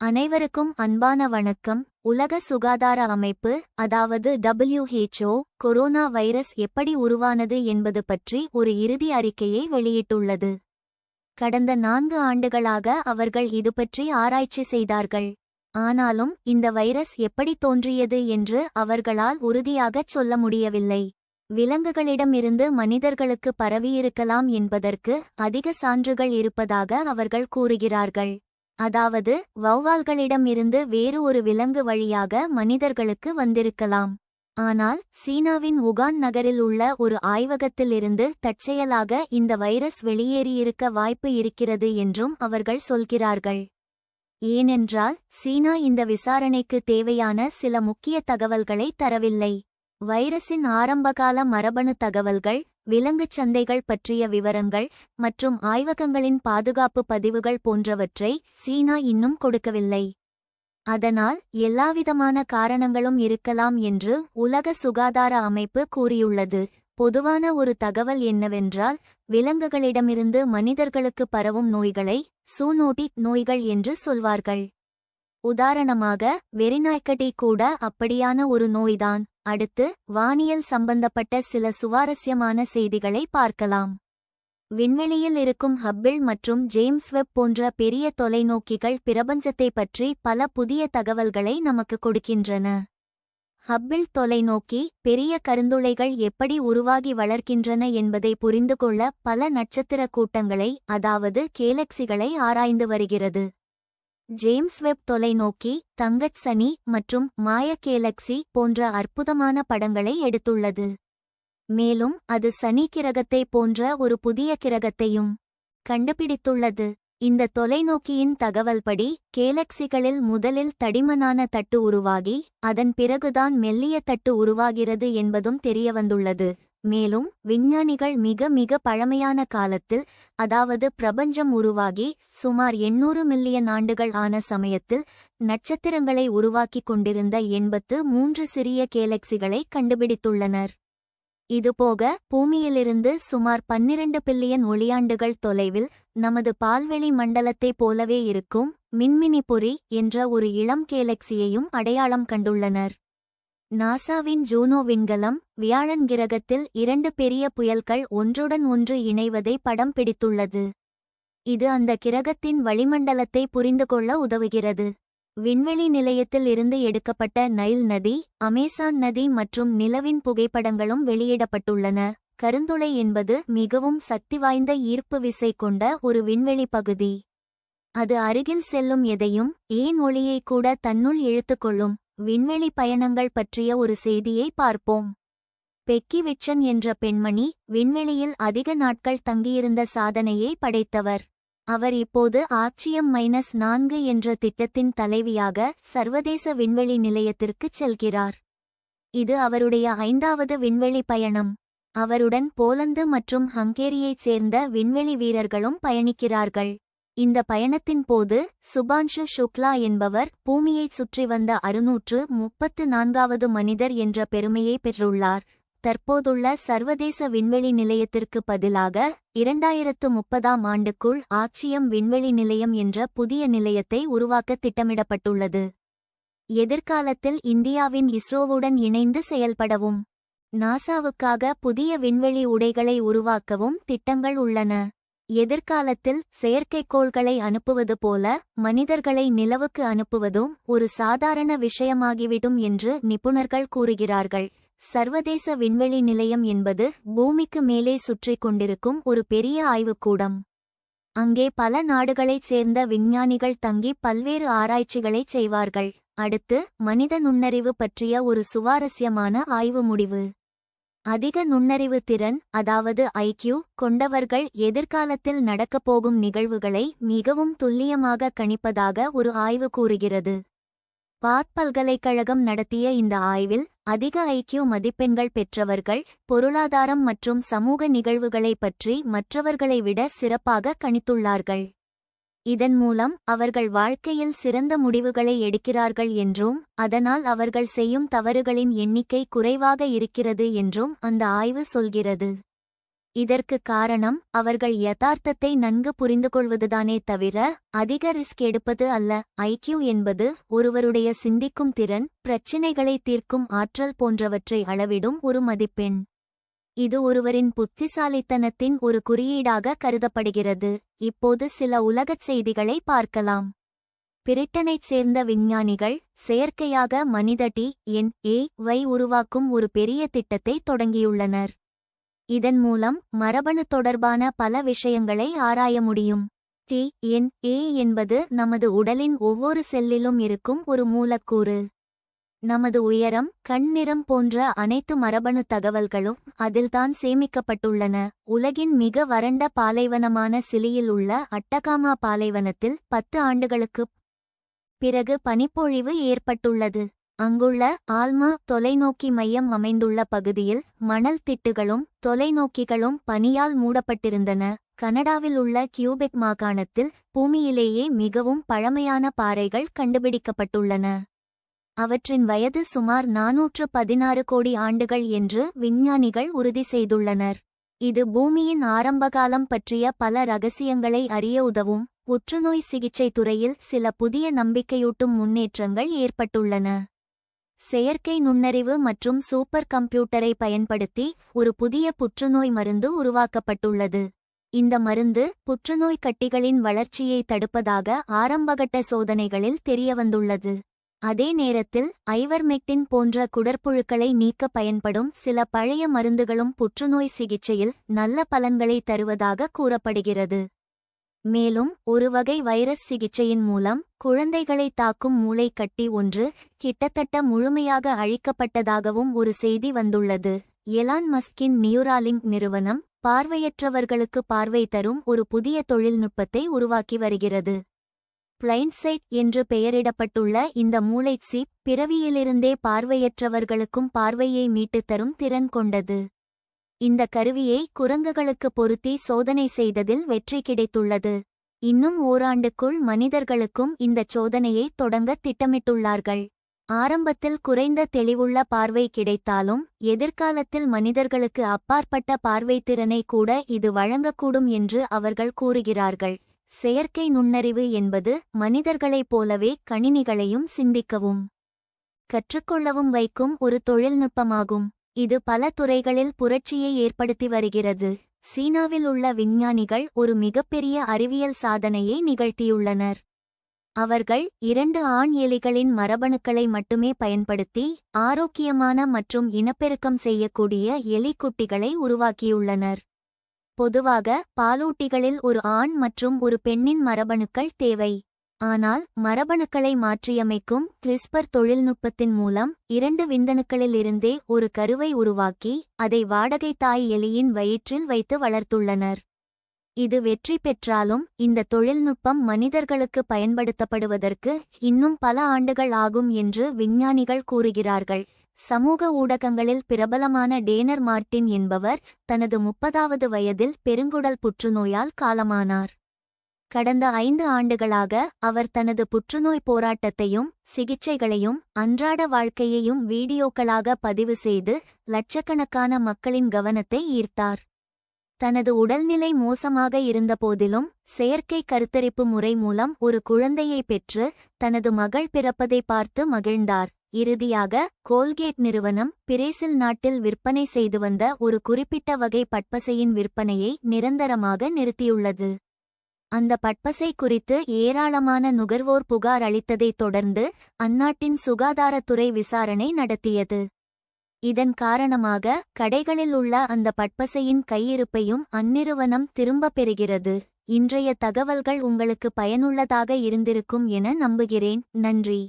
அனைவருக்கும் அன்பான வணக்கம். உலக சுகாதார அமைப்பு அதாவது டபிள்யூஹெச்ஓ கொரோனா வைரஸ் எப்படி உருவானது என்பது பற்றி ஒரு இறுதி அறிக்கையை வெளியிட்டுள்ளது. கடந்த நான்கு ஆண்டுகளாக அவர்கள் இது பற்றி ஆராய்ச்சி செய்தார்கள். ஆனாலும் இந்த வைரஸ் எப்படி தோன்றியது என்று அவர்களால் உறுதியாகச் சொல்ல முடியவில்லை. விலங்குகளிடமிருந்து மனிதர்களுக்கு பரவியிருக்கலாம் என்பதற்கு அதிக சான்றுகள் இருப்பதாக அவர்கள் கூறுகிறார்கள். அதாவது வௌவால்களிடமிருந்து வேறு ஒரு விலங்கு வழியாக மனிதர்களுக்கு வந்திருக்கலாம். ஆனால் சீனாவின் உகான் நகரில் உள்ள ஒரு ஆய்வகத்திலிருந்து தற்செயலாக இந்த வைரஸ் வெளியேறியிருக்க வாய்ப்பு இருக்கிறது என்றும் அவர்கள் சொல்கிறார்கள். ஏனென்றால் சீனா இந்த விசாரணைக்கு தேவையான சில முக்கிய தகவல்களை தரவில்லை. வைரஸின் ஆரம்பகால மரபணு தகவல்கள் விலங்குச் சந்தைகள் பற்றிய விவரங்கள் மற்றும் ஆய்வகங்களின் பாதுகாப்பு பதிவுகள் போன்றவற்றை சீனா இன்னும் கொடுக்கவில்லை. அதனால் எல்லாவிதமான காரணங்களும் இருக்கலாம் என்று உலக சுகாதார அமைப்பு கூறியுள்ளது. பொதுவான ஒரு தகவல் என்னவென்றால் விலங்குகளிடமிருந்து மனிதர்களுக்கு பரவும் நோய்களை சூனோட்டிக் நோய்கள் என்று சொல்வார்கள். உதாரணமாக வெறிநாய்க்கடி கூட அப்படியான ஒரு நோய்தான். அடுத்து வானியல் சம்பந்தப்பட்ட சில சுவாரஸ்யமான செய்திகளை பார்க்கலாம். விண்வெளியில் இருக்கும் ஹப்பிள் மற்றும் ஜேம்ஸ் வெப் போன்ற பெரிய தொலைநோக்கிகள் பிரபஞ்சத்தை பற்றி பல புதிய தகவல்களை நமக்கு கொடுக்கின்றன. ஹப்பிள் தொலைநோக்கி பெரிய கருந்துளைகள் எப்படி உருவாகி வளர்க்கின்றன என்பதை புரிந்துகொள்ள பல நட்சத்திர கூட்டங்களை அதாவது கேலக்சிகளை ஆராய்ந்து வருகிறது. ஜேம்ஸ் வெப் தொலைநோக்கி தங்கச் சனி மற்றும் மாய கேலக்சி போன்ற அற்புதமான படங்களை எடுத்துள்ளது. மேலும் அது சனி கிரகத்தை போன்ற ஒரு புதிய கிரகத்தையும் கண்டுபிடித்துள்ளது. இந்த தொலைநோக்கியின் தகவல்படி கேலக்சிகளில் முதலில் தடிமனான தட்டு உருவாகி அதன் பிறகுதான் மெல்லிய தட்டு உருவாகிறது என்பதும் தெரியவந்துள்ளது. மேலும் விஞ்ஞானிகள் மிக மிக பழமையான காலத்தில் அதாவது பிரபஞ்சம் உருவாகி சுமார் எண்ணூறு மில்லியன் ஆண்டுகள் ஆன சமயத்தில் நட்சத்திரங்களை உருவாக்கிக் கொண்டிருந்த எண்பத்து மூன்று சிறிய கேலக்சிகளை கண்டுபிடித்துள்ளனர். இதுபோக பூமியிலிருந்து சுமார் பன்னிரண்டு பில்லியன் ஒளியாண்டுகள் தொலைவில் நமது பால்வெளி மண்டலத்தைப் போலவே இருக்கும் மின்மினிபுரி என்ற ஒரு இளம் கேலக்சியையும் அடையாளம் கண்டுள்ளனர். நாசாவின் ஜூனோ விண்கலம் வியாழன் கிரகத்தில் இரண்டு பெரிய புயல்கள் ஒன்றுடன் ஒன்று இணைவதை படம் பிடித்துள்ளது. இது அந்த கிரகத்தின் வளிமண்டலத்தை புரிந்து கொள்ள உதவுகிறது. விண்வெளி நிலையத்தில் இருந்து எடுக்கப்பட்ட நைல் நதி அமேசான் நதி மற்றும் நிலவின் புகைப்படங்களும் வெளியிடப்பட்டுள்ளன. கருந்துளை என்பது மிகவும் சக்தி வாய்ந்த ஈர்ப்பு விசை கொண்ட ஒரு விண்வெளி பகுதி. அது அருகில் செல்லும் எதையும் ஏன் ஒளியை கூட தன்னுள் இழுத்துக்கொள்ளும் விண்வெளி பயணங்கள் பற்றிய ஒரு செய்தியை பார்ப்போம். பெக்கி விட்சன் என்ற பெண்மணி விண்வெளியில் அதிக நாட்கள் தங்கியிருந்த சாதனையை படைத்தவர். அவர் இப்போது ஆட்சியம் மைனஸ் நான்கு என்ற திட்டத்தின் தலைவியாக சர்வதேச விண்வெளி நிலையத்திற்குச் செல்கிறார். இது அவருடைய ஐந்தாவது விண்வெளி பயணம். அவருடன் போலந்து மற்றும் ஹங்கேரியைச் சேர்ந்த விண்வெளி வீரர்களும் பயணிக்கிறார்கள். இந்த பயணத்தின் போது சுபான்ஷு சுக்லா என்பவர் பூமியைச் சுற்றி வந்த அறுநூற்று முப்பத்து நான்காவது மனிதர் என்ற பெருமையை பெற்றுள்ளார். தற்போதுள்ள சர்வதேச விண்வெளி நிலையத்திற்கு பதிலாக இரண்டாயிரத்து முப்பதாம் ஆண்டுக்குள் ஆட்சியம் விண்வெளி நிலையம் என்ற புதிய நிலையத்தை உருவாக்க திட்டமிடப்பட்டுள்ளது. எதிர்காலத்தில் இந்தியாவின் இஸ்ரோவுடன் இணைந்து செயல்படவும் நாசாவுக்காக புதிய விண்வெளி உடைகளை உருவாக்கவும் திட்டங்கள் உள்ளன. எதிர்காலத்தில் செயற்கைக்கோள்களை அனுப்புவது போல மனிதர்களை நிலவுக்கு அனுப்புவதும் ஒரு சாதாரண விஷயமாகிவிடும் என்று நிபுணர்கள் கூறுகிறார்கள். சர்வதேச விண்வெளி நிலையம் என்பது பூமிக்கு மேலே சுற்றிக் கொண்டிருக்கும் ஒரு பெரிய ஆய்வுக்கூடம். அங்கே பல நாடுகளைச் சேர்ந்த விஞ்ஞானிகள் தங்கி பல்வேறு ஆராய்ச்சிகளைச் செய்வார்கள். அடுத்து மனித நுண்ணறிவு பற்றிய ஒரு சுவாரஸ்யமான ஆய்வு முடிவு. அதிக நுண்ணறிவு திறன் அதாவது ஐக்யூ கொண்டவர்கள் எதிர்காலத்தில் நடக்கப்போகும் நிகழ்வுகளை மிகவும் துல்லியமாக கணிப்பதாக ஒரு ஆய்வு கூறுகிறது. பாத் பல்கலைக்கழகம் நடத்திய இந்த ஆய்வில் அதிக ஐக்கியூ மதிப்பெண்கள் பெற்றவர்கள் பொருளாதாரம் மற்றும் சமூக நிகழ்வுகளை பற்றி மற்றவர்களை விட சிறப்பாக கணித்துள்ளார்கள். இதன் மூலம் அவர்கள் வாழ்க்கையில் சிறந்த முடிவுகளை எடுக்கிறார்கள் என்றும் அதனால் அவர்கள் செய்யும் தவறுகளின் எண்ணிக்கை குறைவாக இருக்கிறது என்றும் அந்த ஆய்வு சொல்கிறது. இதற்கு காரணம் அவர்கள் யதார்த்தத்தை நன்கு புரிந்துகொள்வதுதானே தவிர அதிக ரிஸ்க் எடுப்பது அல்ல. ஐக்யூ என்பது ஒருவருடைய சிந்திக்கும் திறன் பிரச்சினைகளை தீர்க்கும் ஆற்றல் போன்றவற்றை அளவிடும் ஒரு மதிப்பெண். இது ஒருவரின் புத்திசாலித்தனத்தின் ஒரு குறியீடாக கருதப்படுகிறது. இப்போது சில உலகச் செய்திகளை பார்க்கலாம். பிரிட்டனைச் சேர்ந்த விஞ்ஞானிகள் செயற்கையாக மனித டி என் ஏ வை உருவாக்கும் ஒரு பெரிய திட்டத்தை தொடங்கியுள்ளனர். இதன் மூலம் மரபணு தொடர்பான பல விஷயங்களை ஆராய முடியும். டி என் ஏ என்பது நமது உடலின் ஒவ்வொரு செல்லிலும் இருக்கும் ஒரு மூலக்கூறு. நமது உயரம் கண் நிறம் போன்ற அனைத்து மரபணு தகவல்களும் அதில்தான் சேமிக்கப்பட்டுள்ளன. உலகின் மிக வறண்ட பாலைவனமான சிலியில் உள்ள அட்டகாமா பாலைவனத்தில் பத்து ஆண்டுகளுக்குப் பிறகு பனிப்பொழிவு ஏற்பட்டுள்ளது. அங்குள்ள ஆல்மா தொலைநோக்கி மையம் அமைந்துள்ள பகுதியில் மணல் திட்டுகளும் தொலைநோக்கிகளும் பனியால் மூடப்பட்டிருந்தன. கனடாவில் உள்ள கியூபெக் மாகாணத்தில் பூமியிலேயே மிகவும் பழமையான பாறைகள் கண்டுபிடிக்கப்பட்டுள்ளன. அவற்றின் வயது சுமார் நாநூற்று பதினாறு கோடி ஆண்டுகள் என்று விஞ்ஞானிகள் உறுதி செய்துள்ளனர். இது பூமியின் ஆரம்பகாலம் பற்றிய பல ரகசியங்களை அறிய உதவும். புற்றுநோய் சிகிச்சை துறையில் சில புதிய நம்பிக்கையூட்டும் முன்னேற்றங்கள் ஏற்பட்டுள்ளன. செயற்கை நுண்ணறிவு மற்றும் சூப்பர் கம்ப்யூட்டரை பயன்படுத்தி ஒரு புதிய புற்றுநோய் மருந்து உருவாக்கப்பட்டுள்ளது. இந்த மருந்து புற்றுநோய் கட்டிகளின் வளர்ச்சியை தடுப்பதாக ஆரம்பகட்ட சோதனைகளில் தெரியவந்துள்ளது. அதே நேரத்தில் ஐவர்மெக்டின் போன்ற குடற்புழுக்களை நீக்க பயன்படும் சில பழைய மருந்துகளும் புற்றுநோய் சிகிச்சையில் நல்ல பலன்களை தருவதாக கூறப்படுகிறது. மேலும் ஒரு வகை வைரஸ் சிகிச்சையின் மூலம் குழந்தைகளை தாக்கும் மூளைக்கட்டி ஒன்று கிட்டத்தட்ட முழுமையாக அழிக்கப்பட்டதாகவும் ஒரு செய்தி வந்துள்ளது. எலான் மஸ்கின் நியூராலிங்க் நிறுவனம் பார்வையற்றவர்களுக்கு பார்வை தரும் ஒரு புதிய தொழில்நுட்பத்தை உருவாக்கி வருகிறது. பிளைண்ட்சைட் என்று பெயரிடப்பட்டுள்ள இந்த மூளைச் சீப் பிறவியிலிருந்தே பார்வையற்றவர்களுக்கும் பார்வையை மீட்டுத் தரும் திறன் கொண்டது. இந்த கருவியை குரங்குகளுக்கு பொருத்தி சோதனை செய்ததில் வெற்றி கிடைத்துள்ளது. இன்னும் ஓராண்டுக்குள் மனிதர்களுக்கும் இந்தச் சோதனையை தொடங்க திட்டமிட்டுள்ளார்கள். ஆரம்பத்தில் குறைந்த தெளிவுள்ள பார்வை கிடைத்தாலும் எதிர்காலத்தில் மனிதர்களுக்கு அப்பாற்பட்ட பார்வைத்திறனை கூட இது வழங்கக்கூடும் என்று அவர்கள் கூறுகிறார்கள். செயற்கை நுண்ணறிவு என்பது மனிதர்களைப் போலவே கணினிகளையும் சிந்திக்கவும் கற்றுக்கொள்ளவும் வைக்கும் ஒரு தொழில்நுட்பமாகும். இது பல துறைகளில் புரட்சியை ஏற்படுத்தி வருகிறது. சீனாவில் உள்ள விஞ்ஞானிகள் ஒரு மிகப்பெரிய அறிவியல் சாதனையை நிகழ்த்தியுள்ளனர். அவர்கள் இரண்டு ஆண் எலிகளின் மரபணுக்களை மட்டுமே பயன்படுத்தி ஆரோக்கியமான மற்றும் இனப்பெருக்கம் செய்யக்கூடிய எலிக்குட்டிகளை உருவாக்கியுள்ளனர். பொதுவாக பாலூட்டிகளில் ஒரு ஆண் மற்றும் ஒரு பெண்ணின் மரபணுக்கள் தேவை. ஆனால் மரபணுக்களை மாற்றியமைக்கும் கிறிஸ்பர் தொழில்நுட்பத்தின் மூலம் இரண்டு விந்தணுக்களிலிருந்தே ஒரு கருவை உருவாக்கி அதை வாடகை தாய் எலியின் வயிற்றில் வைத்து வளர்த்துள்ளனர். இது வெற்றி பெற்றாலும் இந்த தொழில்நுட்பம் மனிதர்களுக்கு பயன்படுத்தப்படுவதற்கு இன்னும் பல ஆண்டுகள் ஆகும் என்று விஞ்ஞானிகள் கூறுகிறார்கள். சமூக ஊடகங்களில் பிரபலமான டேனர் மார்ட்டின் என்பவர் தனது முப்பதாவது வயதில் பெருங்குடல் புற்றுநோயால் காலமானார். கடந்த ஐந்து ஆண்டுகளாக அவர் தனது புற்றுநோய் போராட்டத்தையும் சிகிச்சைகளையும் அன்றாட வாழ்க்கையையும் வீடியோக்களாக பதிவு செய்து லட்சக்கணக்கான மக்களின் கவனத்தை ஈர்த்தார். தனது உடல்நிலை மோசமாக இருந்தபோதிலும் செயற்கை கருத்தரிப்பு முறை மூலம் ஒரு குழந்தையை பெற்று தனது மகள் பிறப்பதை பார்த்து மகிழ்ந்தார். இறுதியாக கோல்கேட் நிறுவனம் பிரேசில் நாட்டில் விற்பனை செய்து வந்த ஒரு குறிப்பிட்ட வகை பட்பசையின் விற்பனையை நிரந்தரமாக நிறுத்தியுள்ளது. அந்த பட்பசை குறித்து ஏராளமான நுகர்வோர் புகார் அளித்ததைத் தொடர்ந்து அந்நாட்டின் சுகாதாரத்துறை விசாரணை நடத்தியது. இதன் காரணமாக கடைகளில் உள்ள அந்த பட்பசையின் கையிருப்பையும் அந்நிறுவனம் திரும்பப் பெறுகிறது. இன்றைய தகவல்கள் உங்களுக்கு பயனுள்ளதாக இருந்திருக்கும் என நம்புகிறேன். நன்றி.